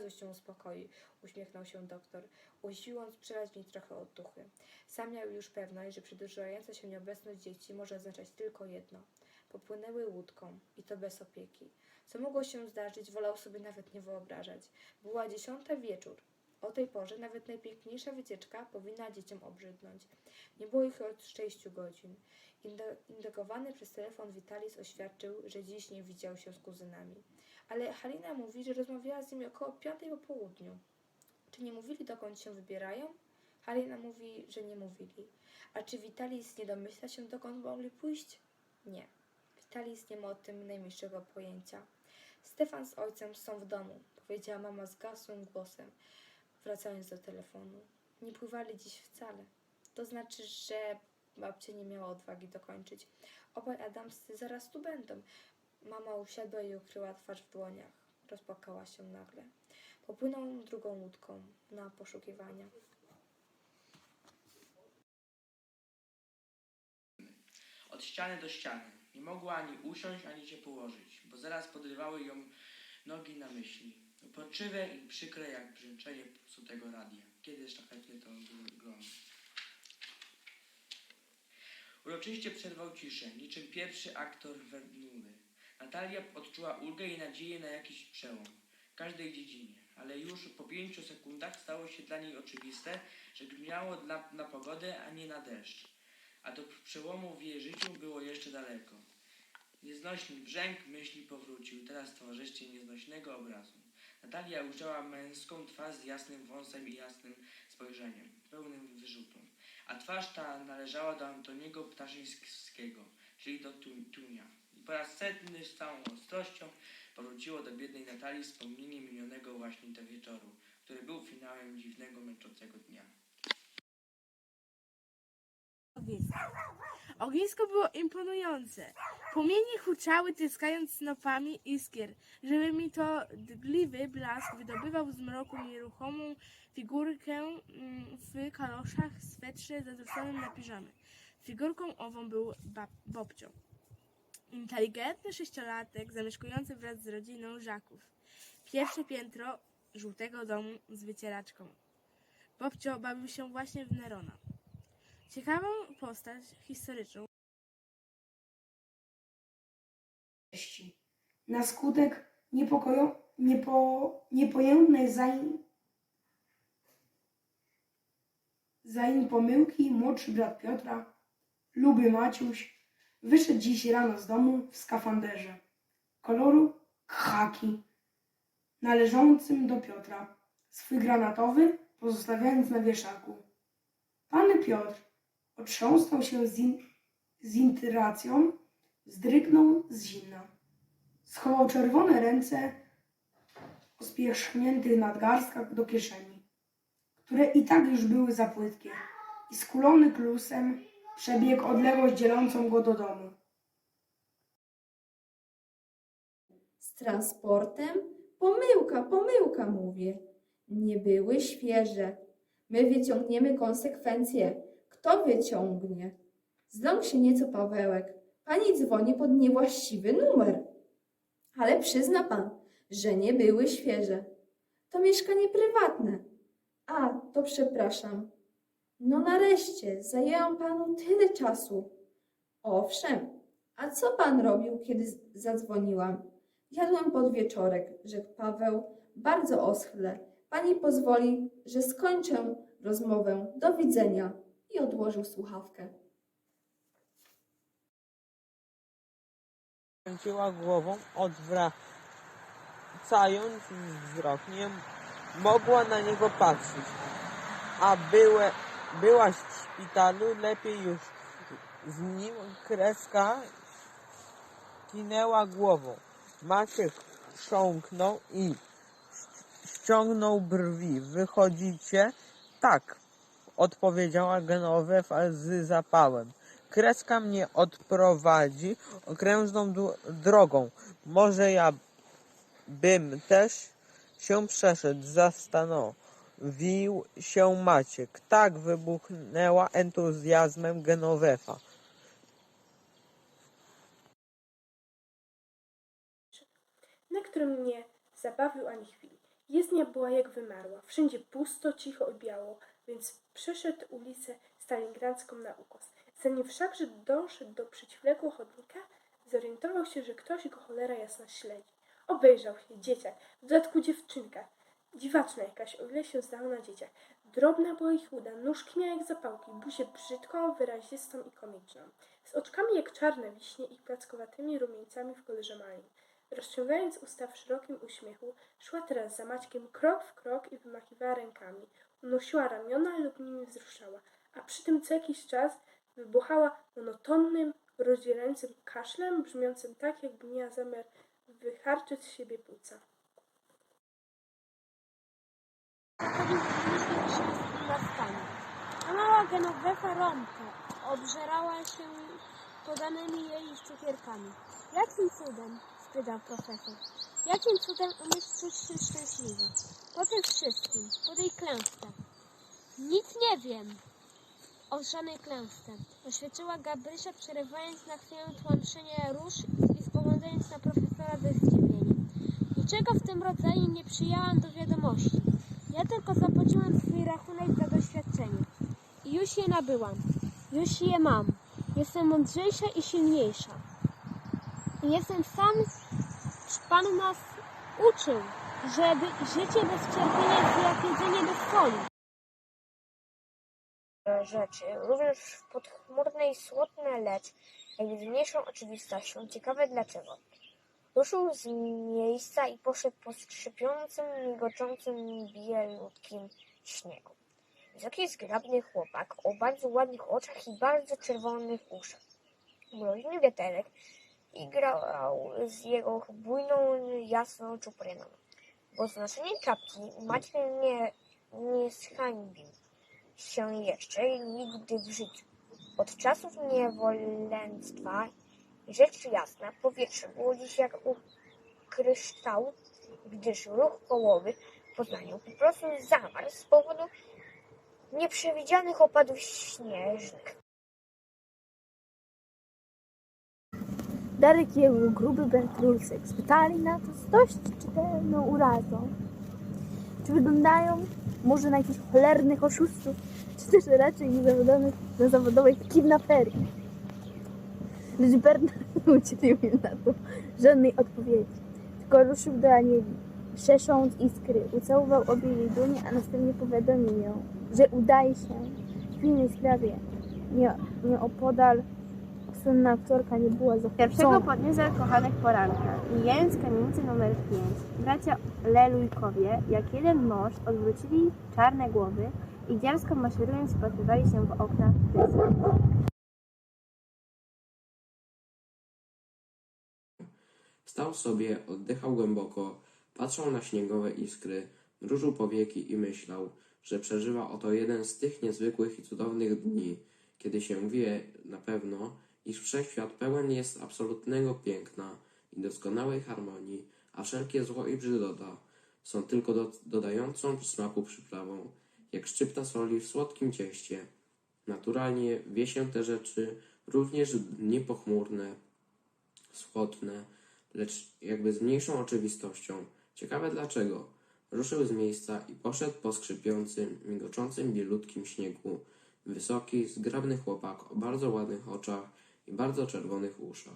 bardzo się uspokoi, uśmiechnął się doktor, usiłując niej trochę otuchy. Sam miał już pewność, że przedłużająca się nieobecność dzieci może oznaczać tylko jedno. Popłynęły łódką i to bez opieki. Co mogło się zdarzyć, wolał sobie nawet nie wyobrażać. Była dziesiąta wieczór. O tej porze nawet najpiękniejsza wycieczka powinna dzieciom obrzydnąć. Nie było ich od sześciu godzin. Indykowany przez telefon Witalis oświadczył, że dziś nie widział się z kuzynami. Ale Halina mówi, że rozmawiała z nimi około piątej po południu. Czy nie mówili, dokąd się wybierają? Halina mówi, że nie mówili. A czy Witalis nie domyśla się, dokąd mogli pójść? Nie. Witalis nie ma o tym najmniejszego pojęcia. Stefan z ojcem są w domu, powiedziała mama zgasłym głosem, wracając do telefonu. Nie pływali dziś wcale. To znaczy, że babcia nie miała odwagi dokończyć. Obaj Adamscy zaraz tu będą. Mama usiadła i ukryła twarz w dłoniach. Rozpłakała się nagle. Popłynął drugą łódką na poszukiwania. Od ściany do ściany. Nie mogła ani usiąść, ani się położyć, bo zaraz podrywały ją nogi na myśli. Uporczywe i przykre jak brzęczenie psutego radia. Kiedy szlachetny to wygląda. Uroczyście przerwał ciszę, niczym pierwszy aktor Vernury. Natalia odczuła ulgę i nadzieję na jakiś przełom w każdej dziedzinie, ale już po pięciu sekundach stało się dla niej oczywiste, że gniało dla, na pogodę, a nie na deszcz. A do przełomu w jej życiu było jeszcze daleko. Nieznośny brzęk myśli powrócił, teraz w towarzystwie nieznośnego obrazu. Natalia ujrzała męską twarz z jasnym wąsem i jasnym spojrzeniem, pełnym wyrzutu. A twarz ta należała do Antoniego Ptaszyńskiego, czyli do Tu- Tunia. I po raz setny z całą ostrością powróciło do biednej Natalii wspomnienie minionego właśnie do wieczoru, który był finałem dziwnego, męczącego dnia. ognisko. Było imponujące. Płomienie huczały, tryskając snopami iskier, żeby mi to dgliwy blask wydobywał z mroku nieruchomą figurkę mm, w kaloszach, swetrze zarzuconym na piżamy. Figurką ową był bab- Bobcio. Inteligentny sześciolatek zamieszkujący wraz z rodziną Żaków. Pierwsze piętro żółtego domu z wycieraczką. Bobcio bawił się właśnie w Nerona. Ciekawą postać historyczną. Na skutek niepokojo, niepo, niepojętnej zain, zain pomyłki młodszy brat Piotra, Luby Maciuś, wyszedł dziś rano z domu w skafanderze koloru khaki, należącym do Piotra, swój granatowy pozostawiając na wieszaku. Pan Piotr otrząsnął się z, in, z intyracją, zdrygnął z zimna. Schował czerwone ręce o spierzchniętych nadgarstkach do kieszeni, które i tak już były za płytkie i skulony klusem przebiegł odległość dzielącą go do domu. Z transportem? Pomyłka, pomyłka, mówię. Nie były świeże. My wyciągniemy konsekwencje. Kto wyciągnie? Zląkł się nieco Pawełek. Pani dzwoni pod niewłaściwy numer. Ale przyzna pan, że nie były świeże. To mieszkanie prywatne. A, to przepraszam. No nareszcie, zajęłam panu tyle czasu. Owszem, a co pan robił, kiedy zadzwoniłam? Jadłem podwieczorek, rzekł Paweł, bardzo oschle. Pani pozwoli, że skończę rozmowę. Do widzenia. I odłożył słuchawkę. kręciła głową, odwracając wzrok. Nie mogła na niego patrzeć. A byłe, byłaś w szpitalu, lepiej już z nim kreska kinęła głową. Maciek chrząknął i ściągnął brwi. Wychodzicie? Tak, odpowiedziała Genowefa z zapałem. Kreska mnie odprowadzi okrężną dro- drogą. Może ja bym też się przeszedł, zastanowił się Maciek. Tak wybuchnęła entuzjazmem Genowefa. na którym mnie zabawił ani chwili. Jezdnia była jak wymarła. Wszędzie pusto, cicho i biało, więc przeszedł ulicę stalingradzką na ukos. Zanim wszakże doszedł do przeciwległego chodnika, zorientował się, że ktoś go cholera jasna śledzi. Obejrzał się, dzieciak, w dodatku dziewczynka. Dziwaczna jakaś, o ile się zdało na dzieciach. Drobna była ich chuda, nóżki miała jak zapałki, buzię brzydką, wyrazistą i komiczną. Z oczkami jak czarne wiśnie i plackowatymi rumieńcami w kolorze malin. Rozciągając usta w szerokim uśmiechu, szła teraz za Maćkiem krok w krok i wymachiwała rękami. Unosiła ramiona lub nimi wzruszała, a przy tym co jakiś czas wybuchała monotonnym, rozdzierającym kaszlem, brzmiącym tak, jakby miała zamiar wycharczyć z siebie płuca. A mała Genovefa Romka obżerała się podanymi jej cukierkami. Jakim cudem? spytał profesor. Jakim cudem umiesz czuć się szczęśliwa? Po tym wszystkim, po tej klęsce. Nic nie wiem o żadnej klęsce, oświadczyła Gabrysia, przerywając na chwilę tłamszenie róż i spoglądając na profesora ze zdziwieniem. Niczego w tym rodzaju nie przyjęłam do wiadomości. Ja tylko zapłaciłam swój rachunek za doświadczenie. I już je nabyłam. Już je mam. Jestem mądrzejsza i silniejsza. I jestem sam, Pan nas uczył, żeby życie bez cierpienia jest jak jedzenie bez soli. rzeczy, również w podchmurnej, smutne, lecz jakby z mniejszą oczywistością. Ciekawe dlaczego. Ruszył z miejsca i poszedł po skrzypiącym, migoczącym, bielutkim śniegu. Wysoki, zgrabny chłopak o bardzo ładnych oczach i bardzo czerwonych uszach. Mroźny wiaterek igrał z jego bujną, jasną czupryną. Bo znoszenie czapki Maciek nie, nie zhańbił się jeszcze nigdy w życiu. Od czasów niewolęctwa, rzecz jasna, powietrze było dziś jak u kryształu, gdyż ruch kołowy w Poznaniu po prostu zamarł z powodu nieprzewidzianych opadów śnieżnych. Darek i jego gruby Rusek spytali na to z dość czytelną urazą. Czy wyglądają może na jakichś cholernych oszustów, czy też raczej na zawodowych, kidnaperii? Lecz Bernard nie udzielił im na to żadnej odpowiedzi, tylko ruszył do Anieli, szesząc iskry, ucałował obie jej dłonie, a następnie powiadomił ją, że udaje się. W pilnej sprawie. Nie, nieopodal słynna aktorka nie była zachwycona. Pierwszego podniósł zakochanych poranka, mijając kamienicę numer 5. Bracia Lelujkowie, jak jeden mąż, odwrócili czarne głowy i dziarsko maszerując wpatrywali się w okna. Stał sobie, oddychał głęboko, patrzył na śniegowe iskry, mrużył powieki i myślał, że przeżywa oto jeden z tych niezwykłych i cudownych dni, kiedy się wie na pewno, iż wszechświat pełen jest absolutnego piękna i doskonałej harmonii, a wszelkie zło i brzydota są tylko do, dodającą smaku przyprawą, jak szczypta soli w słodkim cieście. Naturalnie wie się te rzeczy również dni pochmurne, smutne, lecz jakby z mniejszą oczywistością. Ciekawe dlaczego. Ruszył z miejsca i poszedł po skrzypiącym, migoczącym bielutkim śniegu. Wysoki, zgrabny chłopak o bardzo ładnych oczach i bardzo czerwonych uszach.